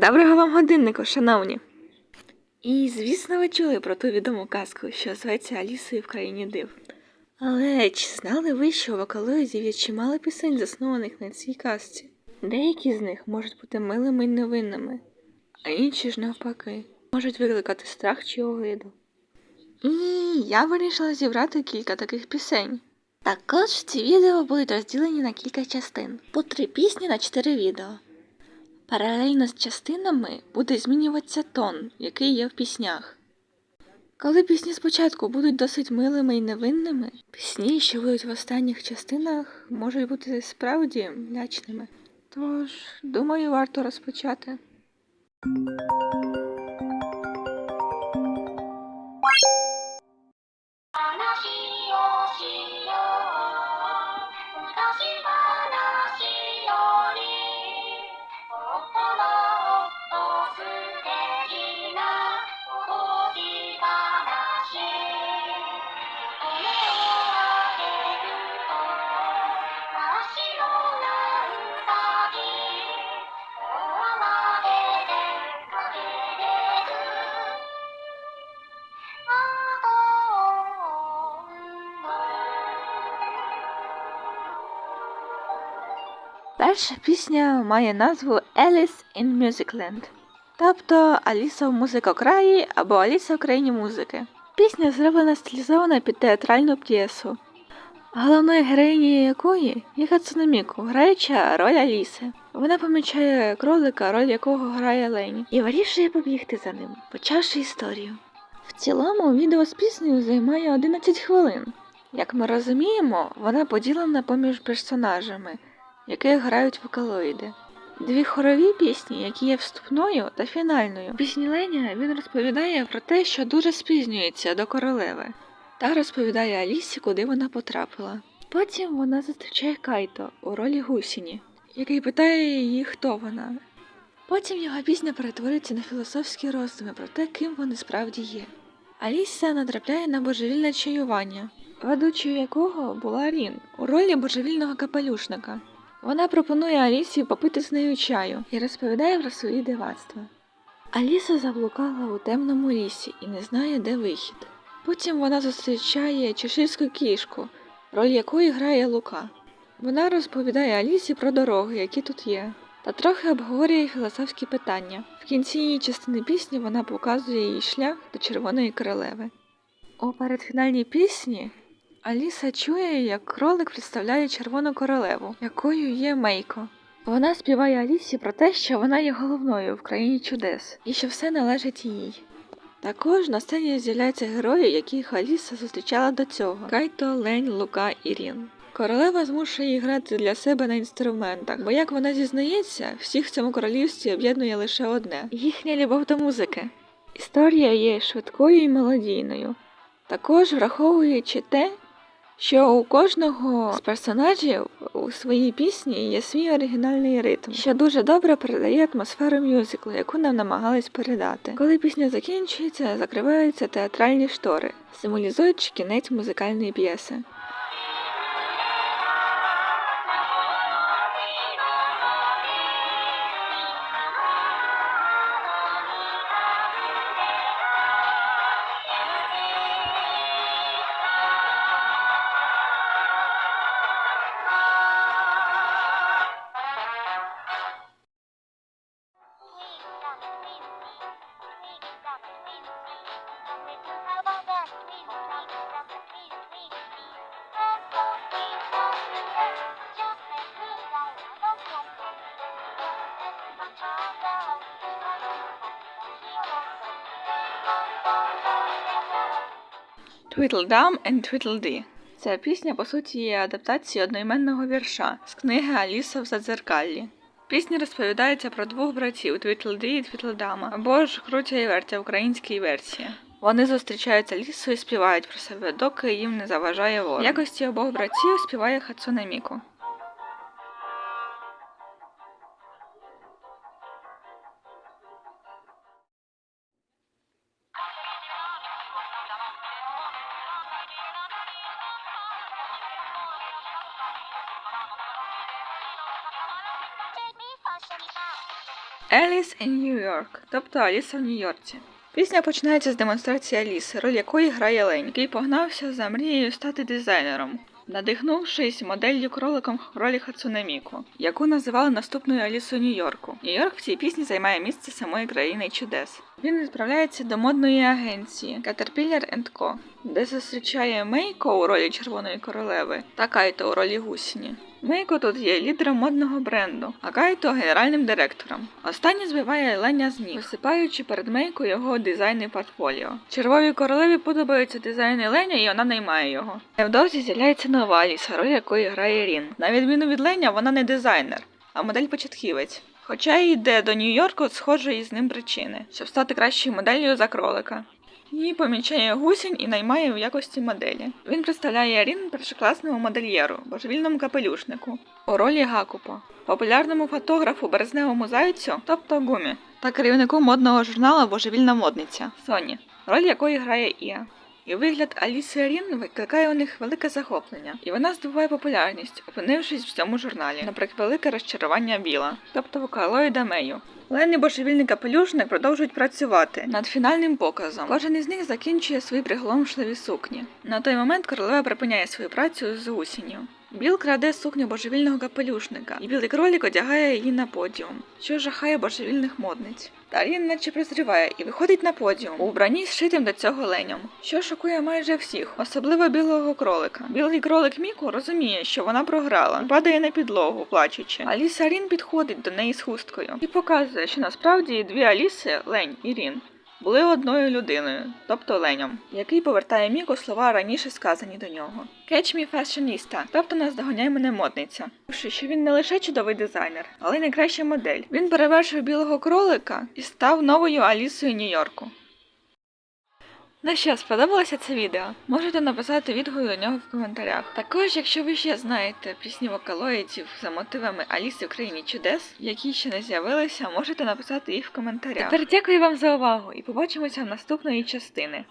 Доброго вам годиннику, шановні. І, звісно, ви чули про ту відому казку, що зветься Алісою в країні див. Але чи знали ви, що в околоїзі є чимало пісень, заснованих на цій казці? Деякі з них можуть бути милими й невинними, а інші ж навпаки, можуть викликати страх чи огиду. І я вирішила зібрати кілька таких пісень. Також ці відео будуть розділені на кілька частин, по три пісні на чотири відео. Паралельно з частинами буде змінюватися тон, який є в піснях. Коли пісні спочатку будуть досить милими і невинними, пісні, що будуть в останніх частинах, можуть бути справді лячними. Тож, думаю, варто розпочати. Перша пісня має назву Alice in Musicland, тобто Аліса в музикокраї або Аліса в країні музики. Пісня зроблена стилізована під театральну п'єсу, головною героїнею якої є Хацунаміку, граюча роль Аліси. Вона помічає кролика, роль якого грає Лені, і вирішує побігти за ним, почавши історію. В цілому відео з піснею займає 11 хвилин. Як ми розуміємо, вона поділена поміж персонажами, яких грають вокалоїди. Дві хорові пісні, які є вступною та фінальною. Пісні Леня він розповідає про те, що дуже спізнюється до королеви, та розповідає Алісі, куди вона потрапила. Потім вона зустрічає Кайто у ролі гусіні, який питає її, хто вона. Потім його пісня перетворюється на філософські роздуми про те, ким вони справді є. Аліса натрапляє на божевільне чаювання, ведучою якого була Рін у ролі божевільного капелюшника. Вона пропонує Алісі попити з нею чаю і розповідає про свої дивацтва. Аліса заблукала у темному лісі і не знає, де вихід. Потім вона зустрічає чеширську кішку, роль якої грає Лука. Вона розповідає Алісі про дороги, які тут є, та трохи обговорює філософські питання. В кінці її частини пісні вона показує їй шлях до Червоної королеви. У передфінальній пісні Аліса чує, як кролик представляє червону королеву, якою є Мейко. Вона співає Алісі про те, що вона є головною в країні чудес і що все належить їй. Також на сцені з'являються герої, яких Аліса зустрічала до цього: Кайто, Лень, Лука і Рін. Королева змушує її грати для себе на інструментах, бо як вона зізнається, всіх в цьому королівстві об'єднує лише одне їхня любов до музики. Історія є швидкою і мелодійною, також враховуючи те, що у кожного з персонажів у своїй пісні є свій оригінальний ритм, що дуже добре передає атмосферу мюзиклу, яку нам намагались передати. Коли пісня закінчується, закриваються театральні штори, символізуючи кінець музикальної п'єси. Tweedledum and Tweedledee. Ця пісня, по суті, є адаптацією одноіменного вірша з книги Аліса в Задзеркаллі. Пісня розповідається про двох братів Твітлді і Твітлдама, або ж крутя і вертя в українській версії. Вони зустрічаються лісу і співають про себе, доки їм не заважає ворог. Якості обох братів співає Хацуне Міку. Alice in New York, тобто Аліса в Нью-Йорці. Пісня починається з демонстрації Аліси, роль якої грає Лень, який погнався за мрією стати дизайнером, надихнувшись моделлю кроликом в ролі Хацуне Міку, яку називали наступною Алісою Нью-Йорку. Нью-Йорк в цій пісні займає місце самої країни чудес. Він відправляється до модної агенції Caterpillar Co., де зустрічає Мейко у ролі Червоної королеви та Кайто у ролі гусіні. Мейко тут є лідером модного бренду, а Кайто генеральним директором. Останній збиває Леня з ніг, висипаючи перед Мейко його дизайни портфоліо. Червовій королеві подобаються дизайни Леня, і вона наймає його. Невдовзі з'являється нова Аліса, роль якої грає Рін. На відміну від Леня, вона не дизайнер, а модель-початківець. Хоча й йде до Нью-Йорку схожої з ним причини, щоб стати кращою моделлю за кролика. Її помічає гусінь і наймає у якості моделі. Він представляє Рін першокласному модельєру, божевільному капелюшнику, у ролі Гакупа, популярному фотографу березневому зайцю, тобто гумі, та керівнику модного журналу Божевільна модниця Соні, роль якої грає Іа. І вигляд Аліси Рін викликає у них велике захоплення, і вона здобуває популярність, опинившись в цьому журналі, наприклад, велике розчарування Біла, тобто вокалоїда Мею. Лені божевільний капелюшник продовжують працювати над фінальним показом. Кожен із них закінчує свої приголомшливі сукні. На той момент королева припиняє свою працю з усінню. Біл краде сукню божевільного капелюшника, і білий кролік одягає її на подіум, що жахає божевільних модниць. Та він наче прозріває і виходить на подіум у вбранні зшитим до цього леням, що шокує майже всіх, особливо білого кролика. Білий кролик Міку розуміє, що вона програла, падає на підлогу, плачучи. Аліса Рін підходить до неї з хусткою і показує, що насправді дві Аліси, Лень і Рін, були одною людиною, тобто Ленем, який повертає Міку слова раніше сказані до нього. Catch me fashionista, тобто наздоганяй мене модниця. Що він не лише чудовий дизайнер, але й найкраща модель. Він перевершив білого кролика і став новою Алісою Нью-Йорку. Ну що, сподобалося це відео? Можете написати відгук до нього в коментарях. Також, якщо ви ще знаєте пісні вокалоїдів за мотивами Аліси в країні чудес, які ще не з'явилися, можете написати їх в коментарях. Тепер дякую вам за увагу і побачимося в наступної частини.